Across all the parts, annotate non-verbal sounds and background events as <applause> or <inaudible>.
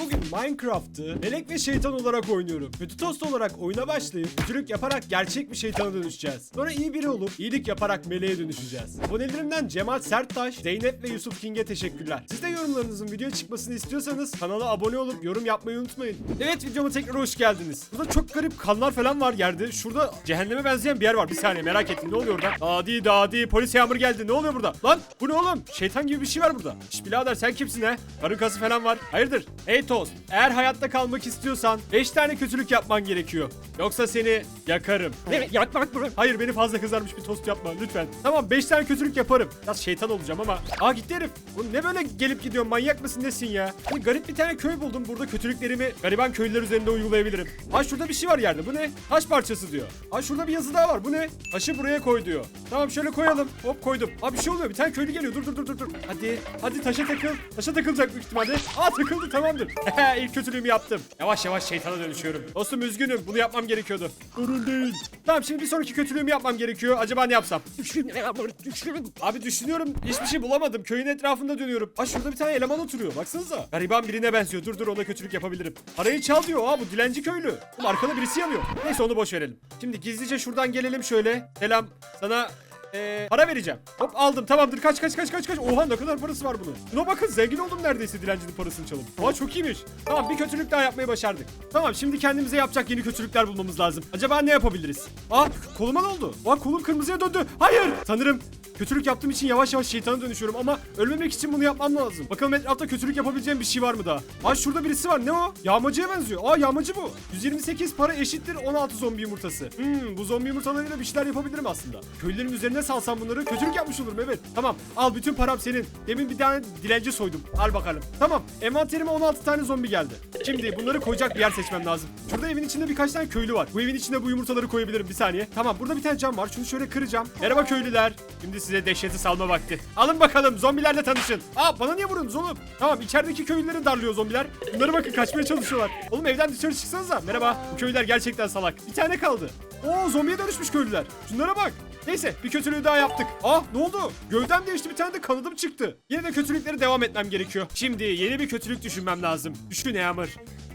Bugün Minecraft'ı melek ve şeytan olarak oynuyorum. Kötü tost olarak oyuna başlayıp kötülük yaparak gerçek bir şeytana dönüşeceğiz. Sonra iyi biri olup iyilik yaparak meleğe dönüşeceğiz. Abonelerimden Cemal Serttaş, Zeynep ve Yusuf King'e teşekkürler. Siz de yorumlarınızın videoya çıkmasını istiyorsanız kanala abone olup yorum yapmayı unutmayın. Evet videoma tekrar hoş geldiniz. Burada çok garip kanlar falan var yerde. Şurada cehenneme benzeyen bir yer var. Bir saniye merak ettim ne oluyor orada? Dadi dadi polis yağmur geldi. Ne oluyor burada? Lan bu ne oğlum? Şeytan gibi bir şey var burada. Şş birader sen kimsin he? Karın kası falan var. Hayırdır? Hey Toast. Eğer hayatta kalmak istiyorsan 5 tane kötülük yapman gerekiyor. Yoksa seni yakarım. Evet yakmak mı? Hayır beni fazla kızarmış bir tost yapma lütfen. Tamam 5 tane kötülük yaparım. Biraz şeytan olacağım ama. Aa gitti herif. Oğlum ne böyle gelip gidiyorsun manyak mısın nesin ya? Hani garip bir tane köy buldum. Burada kötülüklerimi gariban köylüler üzerinde uygulayabilirim. Aa şurada bir şey var yerde. Bu ne? Taş parçası diyor. Aa şurada bir yazı daha var. Bu ne? Taşı buraya koy diyor. Tamam şöyle koyalım. Hop koydum. Aa bir şey oluyor. Bir tane köylü geliyor. Dur dur dur dur dur. Hadi. Hadi taşa takıl. Taşa takılacak büyük ihtimalle. Aa takıldı tamamdır. <laughs> İlk kötülüğümü yaptım. Yavaş yavaş şeytana dönüşüyorum. Dostum üzgünüm. Bunu yapmam gerekiyordu. Sorun değil. Tamam şimdi bir sonraki kötülüğümü yapmam gerekiyor. Acaba ne yapsam? Abi düşünüyorum hiçbir şey bulamadım. Köyün etrafında dönüyorum. Aa şurada bir tane eleman oturuyor. Baksanıza. Gariban birine benziyor. Dur dur ona kötülük yapabilirim. Parayı çal diyor. Aa bu dilenci köylü. Oğlum arkada birisi yanıyor. Neyse onu boş verelim. Şimdi gizlice şuradan gelelim şöyle. Selam. Sana ee, para vereceğim. Hop aldım tamamdır kaç kaç kaç kaç kaç. Oha ne kadar parası var bunun. Buna bakın zengin oldum neredeyse dilencinin parasını çalıp. Aa çok iyiymiş. Tamam bir kötülük daha yapmayı başardık. Tamam şimdi kendimize yapacak yeni kötülükler bulmamız lazım. Acaba ne yapabiliriz? Aa koluma ne oldu? Aa kolum kırmızıya döndü. Hayır. Sanırım kötülük yaptığım için yavaş yavaş şeytana dönüşüyorum ama ölmemek için bunu yapmam lazım. Bakalım etrafta kötülük yapabileceğim bir şey var mı daha? Aa şurada birisi var. Ne o? Yağmacıya benziyor. Aa yağmacı bu. 128 para eşittir 16 zombi yumurtası. Hmm bu zombi yumurtalarıyla bir şeyler yapabilirim aslında. Köylülerin üzerine salsam bunları kötülük yapmış olurum evet. Tamam al bütün param senin. Demin bir tane dilenci soydum. Al bakalım. Tamam envanterime 16 tane zombi geldi. Şimdi bunları koyacak bir yer seçmem lazım. Şurada evin içinde birkaç tane köylü var. Bu evin içine bu yumurtaları koyabilirim bir saniye. Tamam burada bir tane cam var. Şunu şöyle kıracağım. Merhaba köylüler. Şimdi size dehşeti salma vakti. Alın bakalım zombilerle tanışın. Aa bana niye vuruyorsunuz oğlum? Tamam içerideki köylüleri darlıyor zombiler. Bunlara bakın kaçmaya çalışıyorlar. Oğlum evden dışarı çıksanıza. Merhaba. Bu köylüler gerçekten salak. Bir tane kaldı. Oo zombiye dönüşmüş köylüler. Şunlara bak. Neyse bir kötülüğü daha yaptık. Ah ne oldu? Gövdem değişti bir tane de kanadım çıktı. Yine de kötülükleri devam etmem gerekiyor. Şimdi yeni bir kötülük düşünmem lazım. Düşün Yağmur.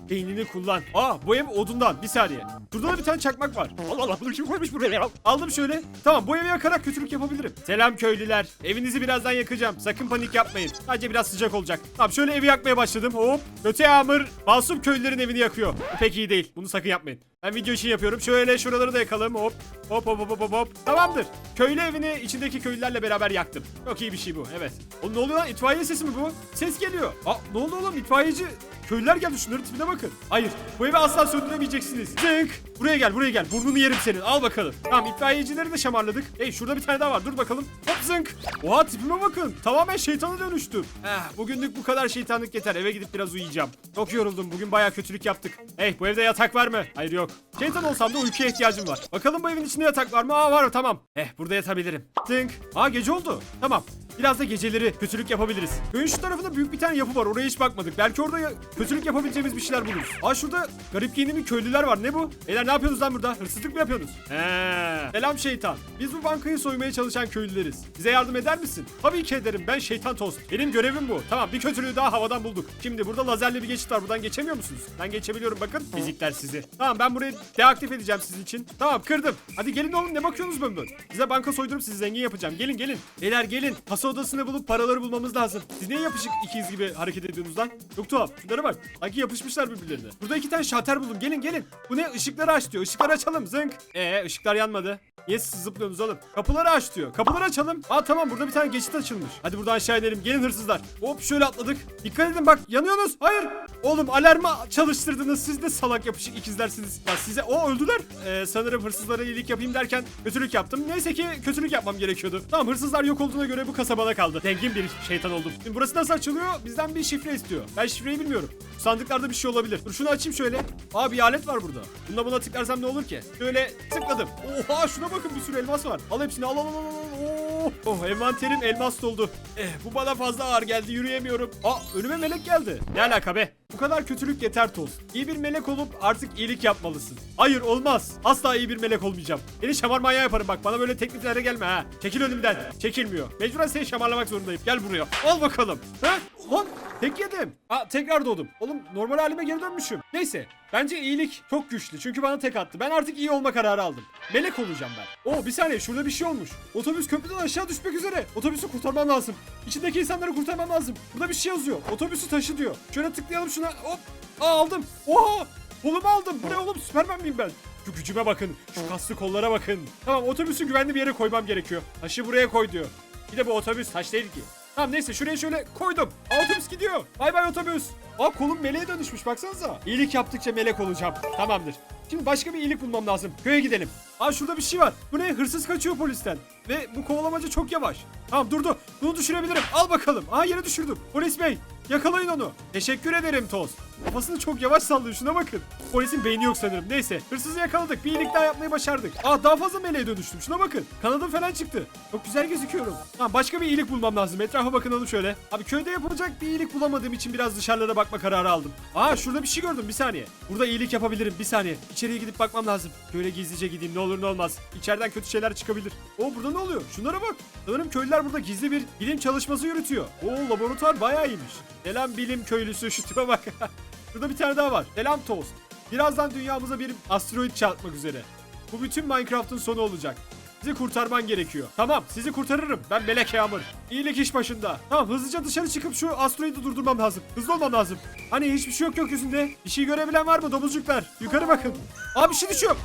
Beynini kullan. Aa bu ev odundan. Bir saniye. Şurada da bir tane çakmak var. Allah Allah bunu kim koymuş buraya ya? Aldım şöyle. Tamam bu evi yakarak kötülük yapabilirim. Selam köylüler. Evinizi birazdan yakacağım. Sakın panik yapmayın. Sadece biraz sıcak olacak. Tamam şöyle evi yakmaya başladım. Hop. Kötü yağmur. Masum köylülerin evini yakıyor. Pek iyi değil. Bunu sakın yapmayın. Ben video için yapıyorum. Şöyle şuraları da yakalım. Hop. Hop hop hop hop hop. Tamamdır. Köylü evini içindeki köylülerle beraber yaktım. Çok iyi bir şey bu. Evet. Oğlum ne oluyor lan? İtfaiye sesi mi bu? Ses geliyor. Aa ne oldu oğlum? İtfaiyeci Köylüler geldi şunların tipine bakın. Hayır bu evi asla söndüremeyeceksiniz. Zınk. Buraya gel buraya gel. Burnunu yerim senin. Al bakalım. Tamam itfaiyecileri de şamarladık. Hey şurada bir tane daha var. Dur bakalım. Hop zınk. Oha tipime bakın. Tamamen şeytana dönüştüm. Eh bugünlük bu kadar şeytanlık yeter. Eve gidip biraz uyuyacağım. Çok yoruldum. Bugün bayağı kötülük yaptık. Hey bu evde yatak var mı? Hayır yok. Şeytan olsam da uykuya ihtiyacım var. Bakalım bu evin içinde yatak var mı? Aa var tamam. Eh burada yatabilirim. Zınk. Aa gece oldu. Tamam. Biraz da geceleri kötülük yapabiliriz. Köyün şu tarafında büyük bir tane yapı var. Oraya hiç bakmadık. Belki orada kötülük yapabileceğimiz bir şeyler buluruz. Aa şurada garip giyinimli köylüler var. Ne bu? Beyler ne yapıyorsunuz lan burada? Hırsızlık mı yapıyorsunuz? He. Selam şeytan. Biz bu bankayı soymaya çalışan köylüleriz. Bize yardım eder misin? Tabii ki ederim. Ben şeytan tost. Benim görevim bu. Tamam bir kötülüğü daha havadan bulduk. Şimdi burada lazerli bir geçit var. Buradan geçemiyor musunuz? Ben geçebiliyorum bakın. Fizikler sizi. Tamam ben burayı deaktif edeceğim sizin için. Tamam kırdım. Hadi gelin oğlum ne bakıyorsunuz böyle böyle? Size banka soydurup sizi zengin yapacağım. Gelin gelin. Beyler gelin. Kasa odasını bulup paraları bulmamız lazım. Siz niye yapışık ikiz gibi hareket ediyorsunuz lan? Çok tuhaf. Şunlara bak. Sanki yapışmışlar birbirlerine. Burada iki tane şalter buldum. Gelin gelin. Bu ne? Işıkları aç diyor. Işıkları açalım. Zınk. Ee ışıklar yanmadı. Siz zıplıyorsunuz oğlum? Kapıları aç diyor. Kapıları açalım. Aa tamam burada bir tane geçit açılmış. Hadi buradan aşağı inelim. Gelin hırsızlar. Hop şöyle atladık. Dikkat edin bak yanıyorsunuz. Hayır. Oğlum alarmı çalıştırdınız. Siz de salak yapışık ikizlersiniz. Ya size o öldüler. Ee, sanırım hırsızlara iyilik yapayım derken kötülük yaptım. Neyse ki kötülük yapmam gerekiyordu. Tamam hırsızlar yok olduğuna göre bu kasabada kaldı. Zengin bir şeytan oldum. Şimdi burası nasıl açılıyor? Bizden bir şifre istiyor. Ben şifreyi bilmiyorum. Sandıklarda bir şey olabilir. Dur şunu açayım şöyle. Aa bir alet var burada. Bunda buna tıklarsam ne olur ki? Şöyle tıkladım. Oha şuna bakın bir sürü elmas var. Al hepsini al al al al. al. Oh, envanterim elmas doldu. Eh bu bana fazla ağır geldi yürüyemiyorum. Aa önüme melek geldi. Ne alaka be? Bu kadar kötülük yeter Toz. İyi bir melek olup artık iyilik yapmalısın. Hayır olmaz. Asla iyi bir melek olmayacağım. Seni şamar manyağı yaparım bak. Bana böyle tekliflere gelme ha. Çekil önümden. Çekilmiyor. Mecburen seni şamarlamak zorundayım. Gel buraya. Al bakalım. Ha? Lan tek yedim. Aa tekrar doğdum. Oğlum normal halime geri dönmüşüm. Neyse. Bence iyilik çok güçlü. Çünkü bana tek attı. Ben artık iyi olma kararı aldım. Melek olacağım ben. Oo bir saniye şurada bir şey olmuş. Otobüs köprüden aşağı düşmek üzere. Otobüsü kurtarmam lazım. İçindeki insanları kurtarmam lazım. Burada bir şey yazıyor. Otobüsü taşı diyor. Şöyle tıklayalım şuna. Hop. Aa aldım. Oha. Kolumu aldım. Bu ne oğlum Süpermen miyim ben? Şu gücüme bakın. Şu kaslı kollara bakın. Tamam otobüsü güvenli bir yere koymam gerekiyor. Taşı buraya koy diyor. Bir de bu otobüs taş değil ki. Tamam neyse şuraya şöyle koydum. Otobüs gidiyor. Bay bay otobüs. Aa kolum meleğe dönüşmüş baksanıza. İyilik yaptıkça melek olacağım. Tamamdır. Şimdi başka bir iyilik bulmam lazım. Köye gidelim. Aa şurada bir şey var. Bu ne? Hırsız kaçıyor polisten. Ve bu kovalamacı çok yavaş. Tamam durdu. Bunu düşürebilirim. Al bakalım. Aa yere düşürdüm. Polis bey yakalayın onu. Teşekkür ederim Toz. Kafasını çok yavaş sallıyor şuna bakın. Polisin beyni yok sanırım. Neyse hırsızı yakaladık. Bir iyilik daha yapmayı başardık. Aa daha fazla meleğe dönüştüm. Şuna bakın. Kanadım falan çıktı. Çok güzel gözüküyorum. Tamam başka bir iyilik bulmam lazım. Etrafa bakınalım şöyle. Abi köyde yapılacak bir iyilik bulamadığım için biraz dışarılara bakma kararı aldım. Aa şurada bir şey gördüm bir saniye. Burada iyilik yapabilirim bir saniye. İçeriye gidip bakmam lazım. Böyle gizlice gideyim ne olur ne olmaz. İçeriden kötü şeyler çıkabilir. Oo burada ne oluyor? Şunlara bak. Sanırım köylüler burada gizli bir bilim çalışması yürütüyor. Oo laboratuvar bayağı iyiymiş. Selam bilim köylüsü şu tipe bak. <laughs> Burada bir tane daha var. Selam Toast. Birazdan dünyamıza bir asteroid çarpmak üzere. Bu bütün Minecraft'ın sonu olacak. Sizi kurtarman gerekiyor. Tamam sizi kurtarırım. Ben Melek Yağmur. İyilik iş başında. Tamam hızlıca dışarı çıkıp şu asteroidi durdurmam lazım. Hızlı olmam lazım. Hani hiçbir şey yok gökyüzünde. Bir şey görebilen var mı domuzcuklar? Yukarı bakın. Aa bir şey düşüyor.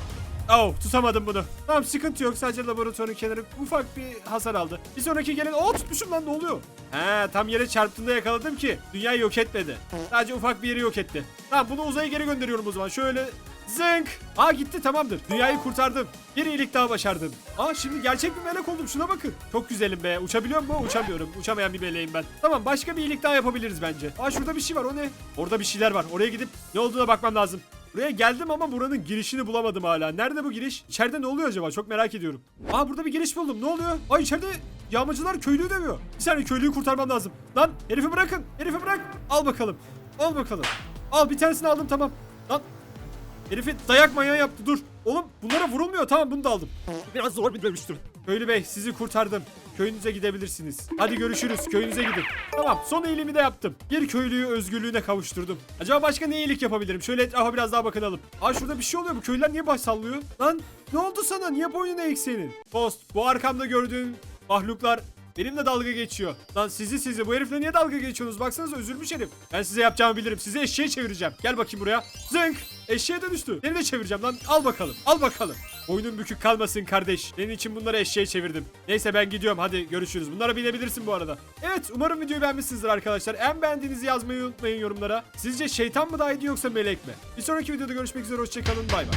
Oh tutamadım bunu. Tamam sıkıntı yok sadece laboratuvarın kenarı ufak bir hasar aldı. Bir sonraki gelen o tutmuşum lan ne oluyor? He tam yere çarptığında yakaladım ki dünyayı yok etmedi. Sadece ufak bir yeri yok etti. Tamam bunu uzaya geri gönderiyorum o zaman. Şöyle zınk. Aa gitti tamamdır. Dünyayı kurtardım. Bir iyilik daha başardım. Aa şimdi gerçek bir melek oldum şuna bakın. Çok güzelim be. Uçabiliyor mu? Uçamıyorum. Uçamayan bir meleğim ben. Tamam başka bir iyilik daha yapabiliriz bence. Aa şurada bir şey var o ne? Orada bir şeyler var. Oraya gidip ne olduğuna bakmam lazım. Buraya geldim ama buranın girişini bulamadım hala. Nerede bu giriş? İçeride ne oluyor acaba? Çok merak ediyorum. Aa burada bir giriş buldum. Ne oluyor? Aa içeride yağmacılar köylüyü dövüyor. Bir saniye köylüyü kurtarmam lazım. Lan herifi bırakın. Herifi bırak. Al bakalım. Al bakalım. Al bir tanesini aldım tamam. Lan herifi dayak manyağı yaptı. Dur. Oğlum bunlara vurulmuyor. Tamam bunu da aldım. Biraz zor bir dövüştür. Köylü bey sizi kurtardım. Köyünüze gidebilirsiniz. Hadi görüşürüz. Köyünüze gidin. Tamam son iyiliğimi de yaptım. Bir köylüyü özgürlüğüne kavuşturdum. Acaba başka ne iyilik yapabilirim? Şöyle etrafa biraz daha bakınalım. Aa şurada bir şey oluyor. Bu köylüler niye baş sallıyor? Lan ne oldu sana? Niye boynun eğik senin? Post bu arkamda gördüğün mahluklar Benimle dalga geçiyor. Lan sizi sizi bu herifle niye dalga geçiyorsunuz? Baksanıza üzülmüş herif. Ben size yapacağımı bilirim. Sizi eşeğe çevireceğim. Gel bakayım buraya. Zınk. Eşeğe dönüştü. Seni de çevireceğim lan. Al bakalım. Al bakalım. Boynun bükük kalmasın kardeş. Senin için bunları eşeğe çevirdim. Neyse ben gidiyorum. Hadi görüşürüz. Bunlara binebilirsin bu arada. Evet umarım videoyu beğenmişsinizdir arkadaşlar. En beğendiğinizi yazmayı unutmayın yorumlara. Sizce şeytan mı daha iyiydi yoksa melek mi? Bir sonraki videoda görüşmek üzere. Hoşçakalın. Bay bay.